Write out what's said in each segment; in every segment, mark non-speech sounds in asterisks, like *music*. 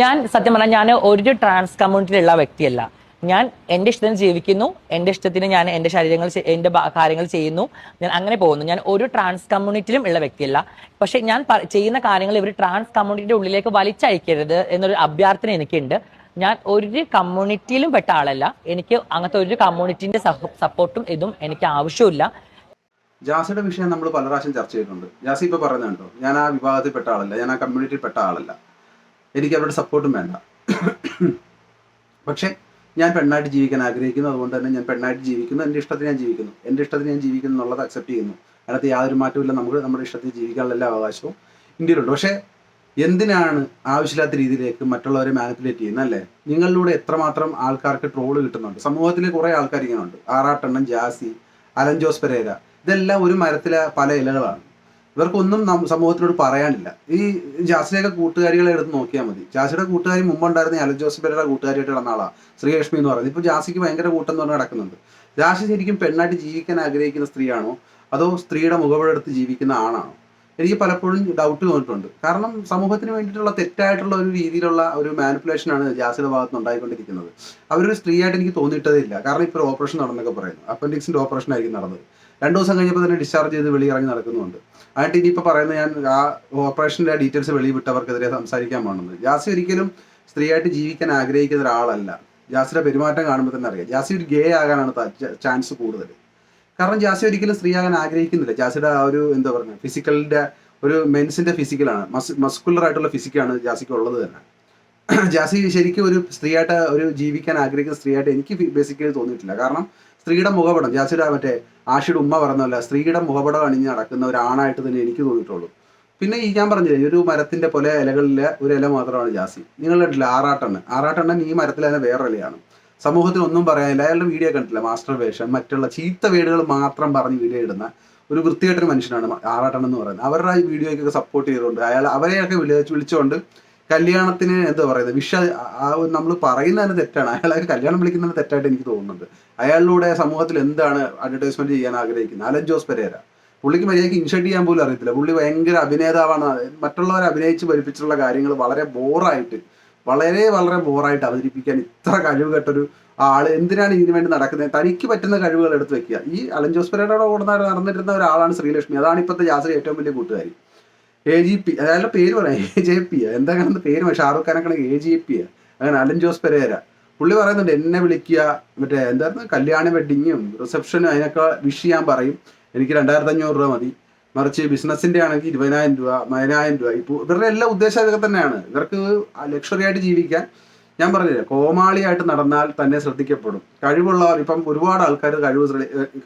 ഞാൻ സത്യം പറഞ്ഞാൽ ഞാൻ ഒരു ട്രാൻസ് കമ്മ്യൂണിറ്റിയിലുള്ള വ്യക്തിയല്ല. ഞാൻ എന്റെ ഇഷ്ടത്തിന് ജീവിക്കുന്നു എന്റെ ഇഷ്ടത്തിന് ഞാൻ എന്റെ ശരീരങ്ങൾ എന്റെ കാര്യങ്ങൾ ചെയ്യുന്നു ഞാൻ അങ്ങനെ പോകുന്നു. ഞാൻ ഒരു ട്രാൻസ് കമ്മ്യൂണിറ്റിയിലും ഉള്ള വ്യക്തിയല്ല. പക്ഷെ ഞാൻ ചെയ്യുന്ന കാര്യങ്ങൾ ഇവർ ട്രാൻസ് കമ്മ്യൂണിറ്റിയുടെ ഉള്ളിലേക്ക് വലിച്ചയക്കരുത് എന്നൊരു അഭ്യർത്ഥന എനിക്കുണ്ട്. ഞാൻ ഒരു കമ്മ്യൂണിറ്റിയിലും പെട്ട ആളല്ല. എനിക്ക് അങ്ങനത്തെ ഒരു കമ്മ്യൂണിറ്റിന്റെ സപ്പോർട്ടും ഇതും എനിക്ക് ആവശ്യമില്ല ജാസിയുടെ വിഷയം നമ്മൾ പല പ്രാവശ്യം ചർച്ച ചെയ്തിട്ടുണ്ട്. ജാസി ഇപ്പൊ പറയുന്നുണ്ടോ ഞാൻ ആ വിഭാഗത്തിൽ പെട്ട ആളല്ല ഞാൻ ആ കമ്മ്യൂണിറ്റിയിൽ പെട്ട ആളല്ല. എനിക്ക് അവരുടെ സപ്പോർട്ടും വേണ്ട. പക്ഷേ ഞാൻ പെണ്ണായിട്ട് ജീവിക്കാൻ ആഗ്രഹിക്കുന്നു. അതുകൊണ്ട് തന്നെ ഞാൻ പെണ്ണായിട്ട് ജീവിക്കുന്നു. എന്റെ ഇഷ്ടത്തിന് ഞാൻ ജീവിക്കുന്നു. എന്റെ ഇഷ്ടത്തിന് ഞാൻ ജീവിക്കുന്നു എന്നുള്ളത് അക്സെപ്റ്റ് ചെയ്യുന്നു. അതിനകത്ത് യാതൊരു മാറ്റമില്ല നമുക്ക് നമ്മുടെ ഇഷ്ടത്തിൽ ജീവിക്കാനുള്ള എല്ലാ അവകാശവും ഇന്ത്യയിലുണ്ട്. പക്ഷേ എന്തിനാണ് ആവശ്യമില്ലാത്ത രീതിയിലേക്ക് മറ്റുള്ളവരെ മാനിപ്പുലേറ്റ് ചെയ്യുന്നത് അല്ലേ? നിങ്ങളിലൂടെ എത്രമാത്രം ആൾക്കാർക്ക് ട്രോൾ കിട്ടുന്നുണ്ട്? സമൂഹത്തിൽ കുറേ ആൾക്കാർ ഇങ്ങനെ ഉണ്ട് ആറാട്ടെണ്ണം ജാസി അലൻ ജോസ് പെരേര. ഇതെല്ലാം ഒരു മരത്തിലെ പല ഇലകളാണ്. ഇവർക്കൊന്നും സമൂഹത്തിനോട് പറയാനില്ല. ഈ ജാസിനെയൊക്കെ കൂട്ടുകാരികളെ എടുത്ത് നോക്കിയാൽ മതി. ജാസിയുടെ കൂട്ടുകാരി മുമ്പുണ്ടായിരുന്ന അലൻ ജോസഫ് പേരുടെ കൂട്ടുകാരിയായിട്ട് നടന്ന ആളാണ് ശ്രീലക്ഷ്മി എന്ന് പറയുന്നത്. ഇപ്പോൾ ജാസിക്ക് ഭയങ്കര കൂട്ടം എന്ന് നടക്കുന്നുണ്ട്. ജാസി ശരിക്കും പെണ്ണായിട്ട് ജീവിക്കാൻ ആഗ്രഹിക്കുന്ന സ്ത്രീയാണോ? അതോ സ്ത്രീയുടെ മുഖപെടുത്ത് ജീവിക്കുന്ന ആണാണോ എനിക്ക് പലപ്പോഴും ഡൗട്ട് തോന്നിയിട്ടുണ്ട്. കാരണം സമൂഹത്തിന് വേണ്ടിയിട്ടുള്ള തെറ്റായിട്ടുള്ള ഒരു രീതിയിലുള്ള ഒരു മാനിപ്പുലേഷനാണ് ജാസിയുടെ ഭാഗത്ത് ഉണ്ടായിക്കൊണ്ടിരിക്കുന്നത്. അവരൊരു സ്ത്രീ ആയിട്ട് എനിക്ക് തോന്നിയിട്ടതില്ല. കാരണം ഇപ്പോൾ ഓപ്പറേഷൻ നടന്നൊക്കെ പറയുന്നു. അപ്പൻഡിക്സിന്റെ ഓപ്പറേഷൻ ആയിരിക്കും നടന്നത്. രണ്ട് ദിവസം കഴിഞ്ഞപ്പോൾ തന്നെ ഡിസ്ചാർജ് ചെയ്ത് വെളി ഇറങ്ങി നടക്കുന്നുണ്ട്. എന്നിട്ട് ഇനിയിപ്പോൾ പറയുന്നത് ഞാൻ ആ ഓപ്പറേഷന്റെ ഡീറ്റെയിൽസ് വെളി വിട്ടവർക്കെതിരെ സംസാരിക്കാൻ പോകുന്നത് ജാസി ഒരിക്കലും സ്ത്രീയായിട്ട് ജീവിക്കാൻ ആഗ്രഹിക്കുന്ന ഒരാളല്ല. ജാസിയുടെ പെരുമാറ്റം കാണുമ്പോൾ തന്നെ അറിയാം. ജാസി ഒരു ഗേ ആകാനാണ് ചാൻസ് കൂടുതൽ കാരണം ജാസി ഒരിക്കലും സ്ത്രീ ആകാൻ ആഗ്രഹിക്കുന്നില്ല. ജാസിയുടെ ആ ഒരു എന്താ പറയുക ഫിസിക്കലിന്റെ ഒരു മെൻസിന്റെ ഫിസിക്കലാണ് മസ് മസ്കുലർ ആയിട്ടുള്ള ഫിസിക്കാണ് ജാസിക്ക് ഉള്ളത് തന്നെ. *clears throat* ജാസി ശരിക്കും ഒരു സ്ത്രീയായിട്ട് ഒരു ജീവിക്കാൻ ആഗ്രഹിക്കുന്ന സ്ത്രീയായിട്ട് എനിക്ക് ബേസിക്കലി തോന്നിയിട്ടില്ല. കാരണം സ്ത്രീയുടെ മുഖപടം ജാസിയുടെ മറ്റേ ആഷിയുടെ ഉമ്മ പറഞ്ഞല്ല സ്ത്രീയുടെ മുഖപടം അണിഞ്ഞ് നടക്കുന്ന ഒരു ആണായിട്ട് തന്നെ എനിക്ക് തോന്നിയിട്ടുള്ളൂ. പിന്നെ ഈ ഞാൻ പറഞ്ഞില്ലേ ഒരു മരത്തിന്റെ പോലെ ഇലകളിലെ ഒരു ഇല മാത്രമാണ് ജാസി. നിങ്ങൾ കണ്ടില്ല ആറാട്ടെണ്ണൻ? ആറാട്ടെണ്ണൻ ഈ മരത്തിലെ വേറെ ഇലയാണ്. സമൂഹത്തിന് ഒന്നും പറയാനില്ല. അയാളുടെ വീഡിയോ കണ്ടില്ല മാസ്റ്റർ വേഷം മറ്റുള്ള ചീത്ത വീടുകൾ മാത്രം പറഞ്ഞ് വീഡിയോ ഇടുന്ന ഒരു വൃത്തികെട്ടൊരു മനുഷ്യനാണ് ആറാട്ടൻ എന്ന് പറയുന്നത്. അവരുടെ ഈ വീഡിയോയ്ക്കൊക്കെ സപ്പോർട്ട് ചെയ്തുകൊണ്ട് അയാൾ അവരെയൊക്കെ വിളിച്ച് വിളിച്ചുകൊണ്ട് കല്യാണത്തിന് എന്താ പറയുന്നത്? വിഷ ആ നമ്മൾ പറയുന്നതിന് തെറ്റാണ്. അയാളെ കല്യാണം വിളിക്കുന്നത് തെറ്റായിട്ട് എനിക്ക് തോന്നുന്നുണ്ട്. അയാളിലൂടെ സമൂഹത്തിൽ എന്താണ് അഡ്വർടൈസ്മെന്റ് ചെയ്യാൻ ആഗ്രഹിക്കുന്നത്? അലൻ ജോസ് പെരേര. പുള്ളിക്ക് മര്യാദയ്ക്ക് ഇൻഷർട്ട് ചെയ്യാൻ പോലും അറിയത്തില്ല. പുള്ളി ഭയങ്കര അഭിനേതാവാണ്. മറ്റുള്ളവരെ അഭിനയിച്ച് പഠിപ്പിച്ചിട്ടുള്ള കാര്യങ്ങൾ വളരെ ബോറായിട്ട് വളരെ വളരെ ബോറായിട്ട് അവതരിപ്പിക്കാൻ ഇത്ര കഴിവ് കേട്ടൊരു ആൾ എന്തിനാണ് ഇതിനു വേണ്ടി നടക്കുന്നത്? തനിക്ക് പറ്റുന്ന കഴിവുകൾ എടുത്ത് വെക്കുക. ഈ അലൻ ജോസ് പെരേരയുടെ കൂടെ നട- നടന്നിരുന്ന ഒരാളാണ് ശ്രീലക്ഷ്മി. അതാണ് ഇപ്പോഴത്തെ ജാസിലെ ഏറ്റവും വലിയ കൂട്ടുകാരി. എ ജി പി അയാളുടെ പേര് പറയാം. എ ജെ പി എന്താ പേര് ഷാറുഖ് ഖാൻ ഖാനൊക്കെ എ ജി പി അങ്ങനെ അലൻ ജോസ് പെരേര. പുള്ളി പറയുന്നുണ്ട് എന്നെ വിളിക്കുക. മറ്റേ എന്തായിരുന്നു? കല്യാണ വെഡിങ്ങും റിസപ്ഷനും അതിനൊക്കെ വിഷ് ചെയ്യാൻ പറയും. എനിക്ക് രണ്ടായിരത്തി അഞ്ഞൂറ് രൂപ മതി. മറിച്ച് ബിസിനസിന്റെ ആണെങ്കിൽ ഇരുപതിനായിരം രൂപ പതിനായിരം രൂപ. ഇപ്പോൾ ഇവരുടെ എല്ലാ ഉദ്ദേശം അതൊക്കെ തന്നെയാണ്. ഇവർക്ക് ലക്ഷറി ആയിട്ട് ജീവിക്കാൻ ഞാൻ പറഞ്ഞില്ലേ കോമാളിയായിട്ട് നടന്നാൽ തന്നെ ശ്രദ്ധിക്കപ്പെടും. കഴിവുള്ളവർ ഇപ്പം ഒരുപാട് ആൾക്കാർ കഴിവ്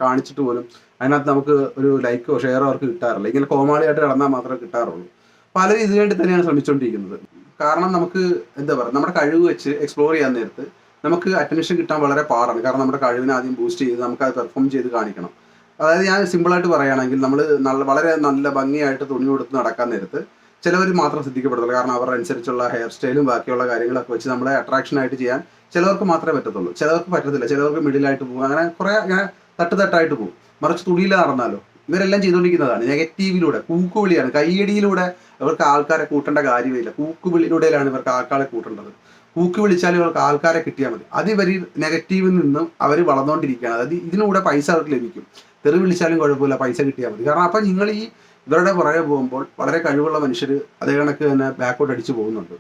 കാണിച്ചിട്ട് പോലും അതിനകത്ത് നമുക്ക് ഒരു ലൈക്കോ ഷെയറോ അവർക്ക് കിട്ടാറില്ല. ഇങ്ങനെ കോമാളിയായിട്ട് നടന്നാൽ മാത്രമേ കിട്ടാറുള്ളൂ. പലരും ഇതിനു വേണ്ടി തന്നെയാണ് ശ്രമിച്ചുകൊണ്ടിരിക്കുന്നത് കാരണം നമുക്ക് എന്താ പറയുക നമ്മുടെ കഴിവ് വെച്ച് എക്സ്പ്ലോർ ചെയ്യാൻ നേരത്ത് നമുക്ക് അറ്റൻഷൻ കിട്ടാൻ വളരെ പാടാണ്. കാരണം നമ്മുടെ കഴിവിനെ ആദ്യം ബൂസ്റ്റ് ചെയ്ത് നമുക്ക് അത് പെർഫോം ചെയ്ത് കാണിക്കണം. അതായത് ഞാൻ സിമ്പിളായിട്ട് പറയുകയാണെങ്കിൽ നമ്മൾ നല്ല വളരെ നല്ല ഭംഗിയായിട്ട് തുണി കൊടുത്ത് നടക്കാൻ നേരത്ത് ചിലവർ മാത്രം ശ്രദ്ധിക്കപ്പെടത്തുള്ളൂ കാരണം അവരുടെ അനുസരിച്ചുള്ള ഹെയർ സ്റ്റൈലും ബാക്കിയുള്ള കാര്യങ്ങളൊക്കെ വെച്ച് നമ്മളെ അട്രാക്ഷൻ ആയിട്ട് ചെയ്യാൻ ചിലവർക്ക് മാത്രമേ പറ്റത്തുള്ളൂ. ചിലവർക്ക് പറ്റത്തില്ല. ചിലവർക്ക് മിഡിലായിട്ട് പോകും. അങ്ങനെ കുറെ അങ്ങനെ തട്ട് തട്ടായിട്ട് പോകും. മറിച്ച് തുണിയിൽ നടന്നാലോ? ഇവരെല്ലാം ചെയ്തുകൊണ്ടിരിക്കുന്നതാണ്. നെഗറ്റീവിലൂടെ കൂക്കുവിളിയാണ്. കയ്യടിയിലൂടെ ഇവർക്ക് ആൾക്കാരെ കൂട്ടേണ്ട കാര്യമില്ല. കൂക്കുവിളിയിലൂടെയാണ് ഇവർക്ക് ആൾക്കാരെ കൂട്ടേണ്ടത്. കൂക്ക് വിളിച്ചാൽ ഇവർക്ക് ആൾക്കാരെ കിട്ടിയാൽ മതി. അത് ഇവർ നെഗറ്റീവിൽ നിന്നും അവർ വളർന്നുകൊണ്ടിരിക്കുകയാണ്. അതായത് ഇതിനൂടെ പൈസ അവർക്ക് ലഭിക്കും. തെറി വിളിച്ചാലും കുഴപ്പമില്ല പൈസ കിട്ടിയാൽ മതി. കാരണം അപ്പം നിങ്ങൾ ഈ ഇവരുടെ പുറകെ പോകുമ്പോൾ വളരെ കഴിവുള്ള മനുഷ്യർ അതേ കണക്ക് തന്നെ ബാക്കോട്ട് അടിച്ചു പോകുന്നുണ്ട്.